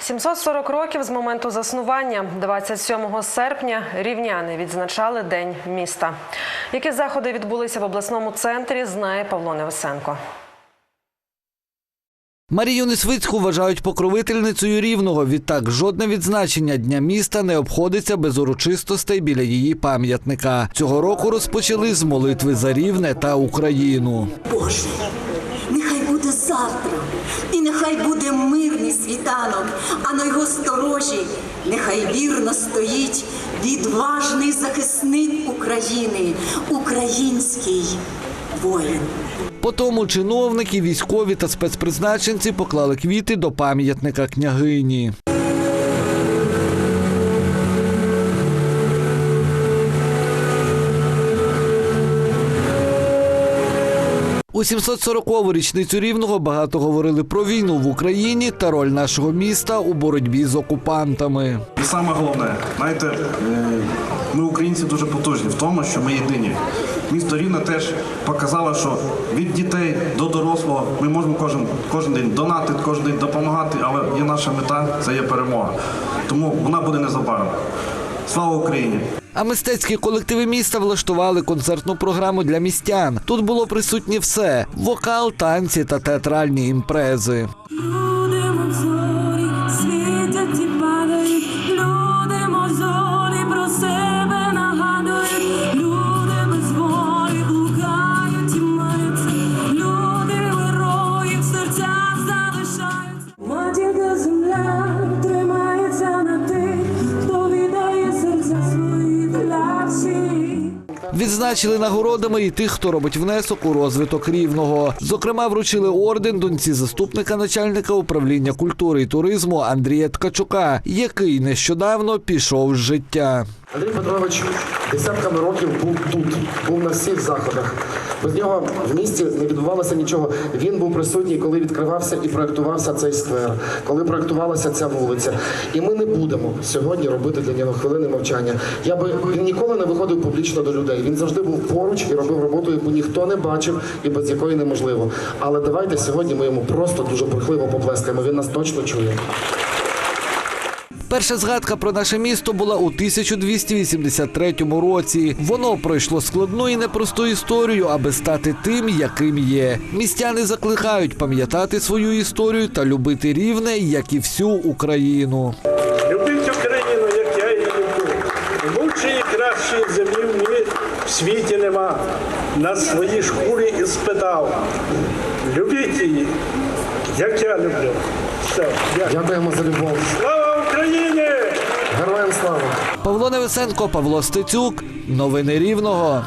740 років з моменту заснування, 27 серпня, рівняни відзначали День міста. Які заходи відбулися в обласному центрі, знає Павло Невесенко. Марію Несвицьку вважають покровительницею рівного. Відтак, жодне відзначення дня міста не обходиться без урочистостей біля її пам'ятника. Цього року розпочали з молитви за рівне та Україну. Боже, буде завтра, і нехай буде мирний світанок, а на його сторожі нехай вірно стоїть відважний захисник України, український воїн. По тому чиновники, військові та спецпризначенці поклали квіти до пам'ятника княгині. У 740-ту річницю рівного багато говорили про війну в Україні та роль нашого міста у боротьбі з окупантами. І саме головне, знаєте, е, ми українці дуже потужні в тому, що ми єдині. Місто Рівне теж показало, що від дітей до дорослого ми можемо кожен, кожен день донатити, кожен день допомагати, але є наша мета це є перемога. Тому вона буде незабаром. Слава Україні! А мистецькі колективи міста влаштували концертну програму для містян. Тут було присутнє все: вокал, танці та театральні імпрези. Відзначили нагородами і тих, хто робить внесок у розвиток рівного. Зокрема, вручили орден доньці заступника начальника управління культури і туризму Андрія Ткачука, який нещодавно пішов з життя. Андрій Петрович десятками років був тут, був на всіх заходах. Без нього в місті не відбувалося нічого. Він був присутній, коли відкривався і проєктувався цей сквер, коли проєктувалася ця вулиця. І ми не будемо сьогодні робити для нього хвилини мовчання. Я би він ніколи не виходив публічно до людей. Він завжди був поруч і робив роботу, яку ніхто не бачив і без якої неможливо. Але давайте сьогодні ми йому просто дуже бурхливо поплескаємо. Він нас точно чує. Перша згадка про наше місто була у 1283 році. Воно пройшло складну і непросту історію, аби стати тим, яким є. Містяни закликають пам'ятати свою історію та любити рівне, як і всю Україну. Любіть Україну, як я її люблю. Лучшої і кращої землі в світі нема. На своїй шкурі і спитав. Любіть її, як я люблю. Все, дякую. Дякуємо за любов. Слава! Павло Невесенко, Павло Стецюк. Новини Рівного.